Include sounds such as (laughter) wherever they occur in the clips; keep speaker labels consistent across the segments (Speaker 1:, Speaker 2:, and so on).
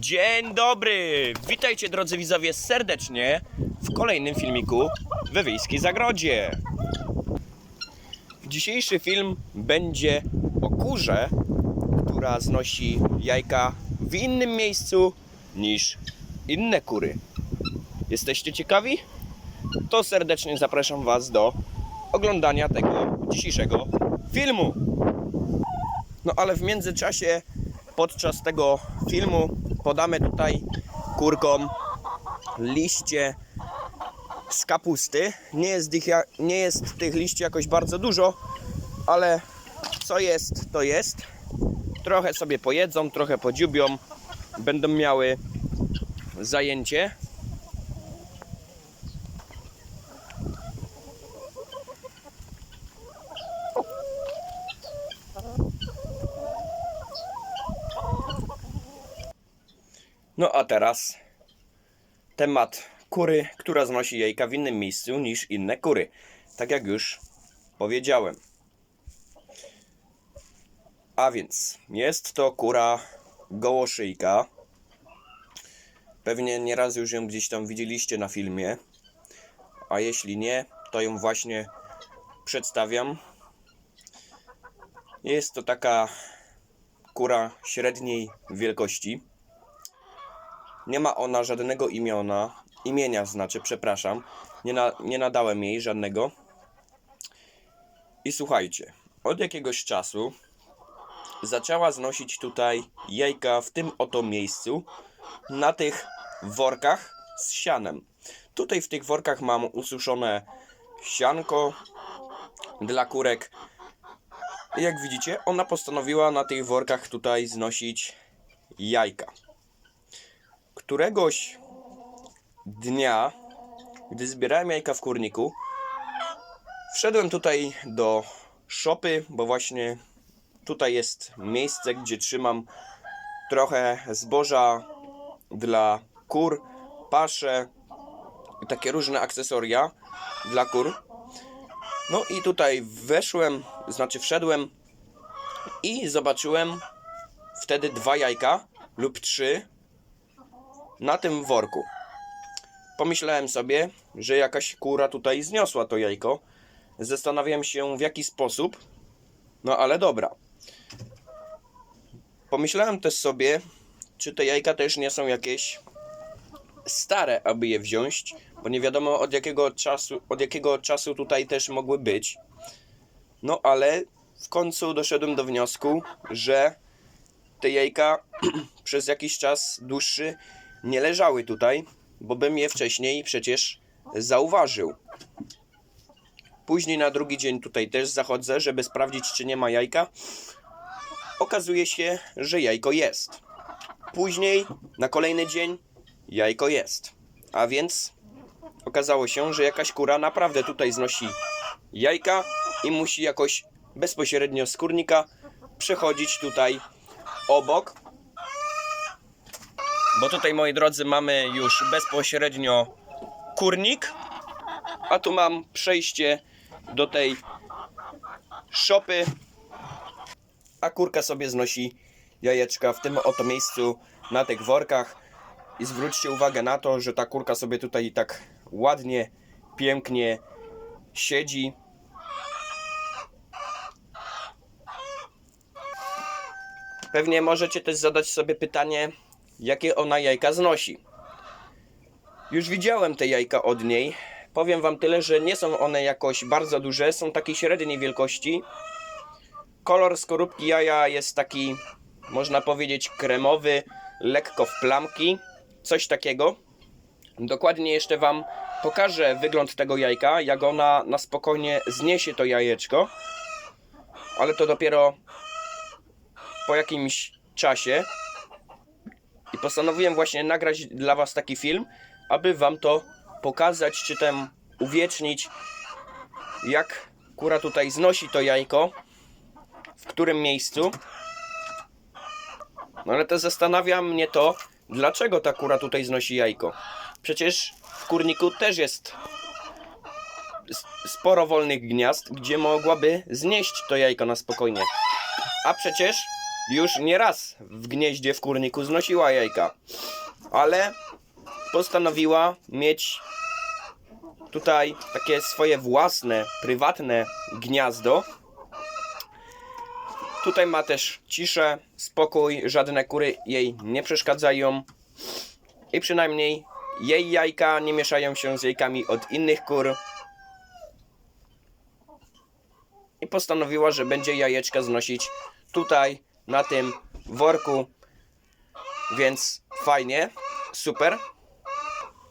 Speaker 1: Dzień dobry! Witajcie drodzy widzowie serdecznie w kolejnym filmiku we Wiejskiej Zagrodzie. Dzisiejszy film będzie o kurze, która znosi jajka w innym miejscu niż inne kury. Jesteście ciekawi? To serdecznie zapraszam Was do oglądania tego dzisiejszego filmu. No ale w międzyczasie podczas tego filmu podamy tutaj kurkom liście z kapusty. Nie jest, ich, nie jest tych liści jakoś bardzo dużo, ale co jest, to jest. Trochę sobie pojedzą, trochę podziubią, będą miały zajęcie. No a teraz temat kury, która znosi jajka w innym miejscu niż inne kury. Tak jak już powiedziałem. A więc jest to kura gołoszyjka. Pewnie nieraz już ją gdzieś tam widzieliście na filmie. A jeśli nie, to ją właśnie przedstawiam. Jest to taka kura średniej wielkości. Nie ma ona żadnego imiona, imienia znaczy, przepraszam. Nie, na, nie nadałem jej żadnego. I słuchajcie, od jakiegoś czasu zaczęła znosić tutaj jajka w tym oto miejscu, na tych workach z sianem. Tutaj w tych workach mam ususzone sianko dla kurek. Jak widzicie, ona postanowiła na tych workach tutaj znosić jajka któregoś dnia, gdy zbierałem jajka w kurniku, wszedłem tutaj do szopy, bo właśnie tutaj jest miejsce, gdzie trzymam trochę zboża dla kur, pasze i takie różne akcesoria dla kur. No i tutaj weszłem, znaczy wszedłem i zobaczyłem wtedy dwa jajka lub trzy na tym worku. Pomyślałem sobie, że jakaś kura tutaj zniosła to jajko. Zastanawiałem się w jaki sposób. No ale dobra. Pomyślałem też sobie, czy te jajka też nie są jakieś stare, aby je wziąć, bo nie wiadomo od jakiego czasu, od jakiego czasu tutaj też mogły być. No ale w końcu doszedłem do wniosku, że te jajka (clears throat) przez jakiś czas dłuższy nie leżały tutaj, bo bym je wcześniej przecież zauważył. Później na drugi dzień tutaj też zachodzę, żeby sprawdzić, czy nie ma jajka. Okazuje się, że jajko jest. Później na kolejny dzień jajko jest. A więc okazało się, że jakaś kura naprawdę tutaj znosi jajka i musi jakoś bezpośrednio z kurnika przechodzić tutaj obok, bo tutaj, moi drodzy, mamy już bezpośrednio kurnik, a tu mam przejście do tej szopy, a kurka sobie znosi jajeczka w tym oto miejscu na tych workach. I zwróćcie uwagę na to, że ta kurka sobie tutaj tak ładnie, pięknie siedzi. Pewnie możecie też zadać sobie pytanie, jakie ona jajka znosi. Już widziałem te jajka od niej. Powiem wam tyle, że nie są one jakoś bardzo duże, są takiej średniej wielkości. Kolor skorupki jaja jest taki, można powiedzieć, kremowy, lekko w plamki, coś takiego. Dokładnie jeszcze wam pokażę wygląd tego jajka, jak ona na spokojnie zniesie to jajeczko. Ale to dopiero po jakimś czasie. I postanowiłem właśnie nagrać dla Was taki film, aby Wam to pokazać, czy tam uwiecznić, jak kura tutaj znosi to jajko, w którym miejscu. No ale to zastanawia mnie to, dlaczego ta kura tutaj znosi jajko. Przecież w kurniku też jest sporo wolnych gniazd, gdzie mogłaby znieść to jajko na spokojnie. A przecież już nie raz w gnieździe w kurniku znosiła jajka, ale postanowiła mieć tutaj takie swoje własne, prywatne gniazdo. Tutaj ma też ciszę, spokój, żadne kury jej nie przeszkadzają i przynajmniej jej jajka nie mieszają się z jajkami od innych kur. I postanowiła, że będzie jajeczka znosić tutaj, na tym worku. Więc fajnie, super.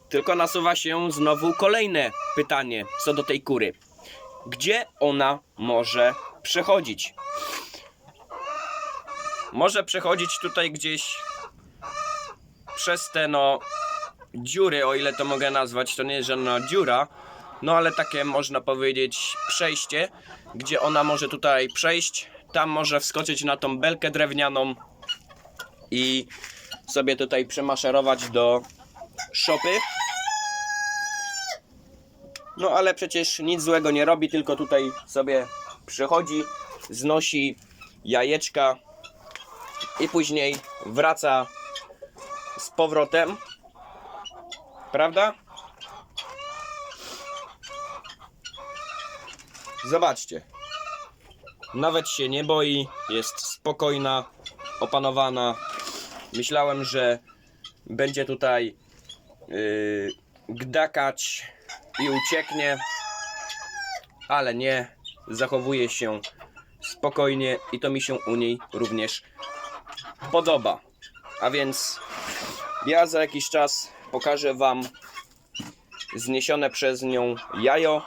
Speaker 1: Tylko nasuwa się znowu kolejne pytanie co do tej kury. Gdzie ona może przechodzić? Może przechodzić tutaj gdzieś przez te no dziury, o ile to mogę nazwać, to nie jest żadna dziura, no ale takie można powiedzieć przejście, gdzie ona może tutaj przejść, tam może wskoczyć na tą belkę drewnianą i sobie tutaj przemaszerować do szopy. No ale przecież nic złego nie robi, tylko tutaj sobie przychodzi, znosi jajeczka i później wraca z powrotem. Prawda? Zobaczcie. Nawet się nie boi, jest spokojna, opanowana. Myślałem, że będzie tutaj yy, gdakać i ucieknie, ale nie. Zachowuje się spokojnie i to mi się u niej również podoba. A więc ja za jakiś czas pokażę Wam zniesione przez nią jajo.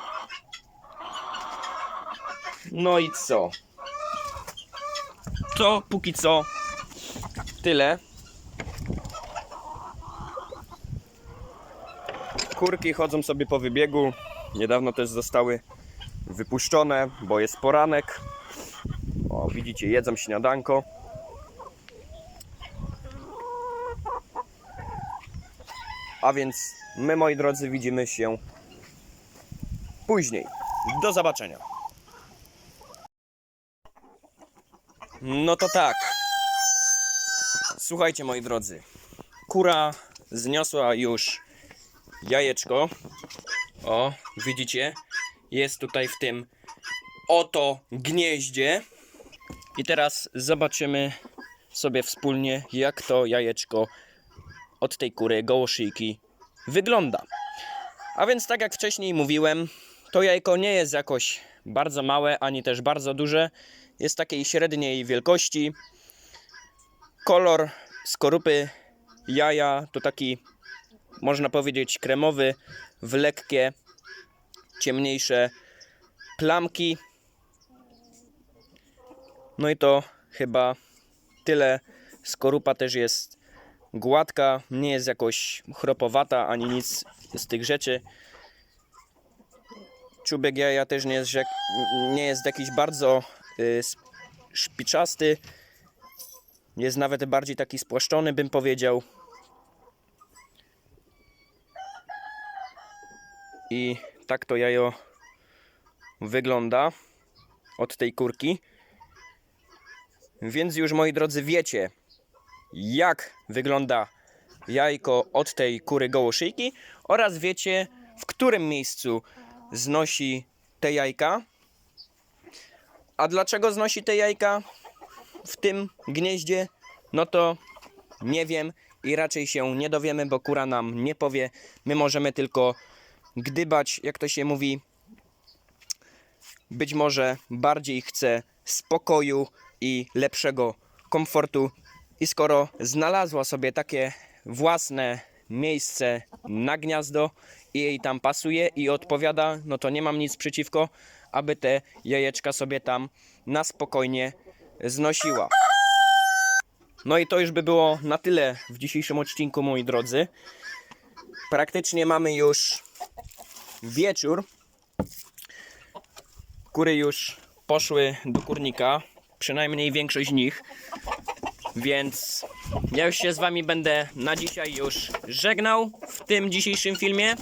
Speaker 1: No i co? To póki co tyle. Kurki chodzą sobie po wybiegu. Niedawno też zostały wypuszczone, bo jest poranek. O, widzicie, jedzą śniadanko. A więc my, moi drodzy, widzimy się później. Do zobaczenia. No to tak. Słuchajcie, moi drodzy. Kura zniosła już jajeczko. O, widzicie? Jest tutaj w tym oto gnieździe. I teraz zobaczymy sobie wspólnie, jak to jajeczko od tej kury gołoszyjki wygląda. A więc tak jak wcześniej mówiłem, to jajko nie jest jakoś bardzo małe, ani też bardzo duże. Jest takiej średniej wielkości. Kolor skorupy jaja to taki, można powiedzieć, kremowy, w lekkie, ciemniejsze plamki. No i to chyba tyle. Skorupa też jest gładka, nie jest jakoś chropowata ani nic z tych rzeczy. Czubek jaja też nie jest, nie jest jakiś bardzo szpiczasty. Jest nawet bardziej taki spłaszczony, bym powiedział. I tak to jajo wygląda od tej kurki. Więc już moi drodzy wiecie, jak wygląda jajko od tej kury gołoszyjki oraz wiecie, w którym miejscu znosi te jajka. A dlaczego znosi te jajka w tym gnieździe? No to nie wiem i raczej się nie dowiemy, bo kura nam nie powie. My możemy tylko gdybać, jak to się mówi. Być może bardziej chce spokoju i lepszego komfortu. I skoro znalazła sobie takie własne miejsce na gniazdo i jej tam pasuje i odpowiada, no to nie mam nic przeciwko, aby te jajeczka sobie tam na spokojnie znosiła. No i to już by było na tyle w dzisiejszym odcinku, moi drodzy. Praktycznie mamy już wieczór. Kury już poszły do kurnika, przynajmniej większość z nich. Więc ja już się z wami będę na dzisiaj już żegnał w tym dzisiejszym filmie.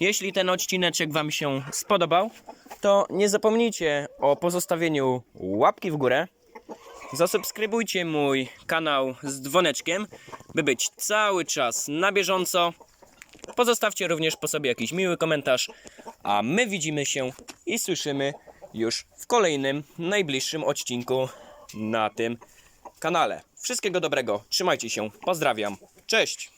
Speaker 1: Jeśli ten odcineczek wam się spodobał, to nie zapomnijcie o pozostawieniu łapki w górę Zasubskrybujcie mój kanał z dzwoneczkiem, by być cały czas na bieżąco. Pozostawcie również po sobie jakiś miły komentarz, a my widzimy się i słyszymy już w kolejnym, najbliższym odcinku na tym kanale. Wszystkiego dobrego, trzymajcie się, pozdrawiam, cześć!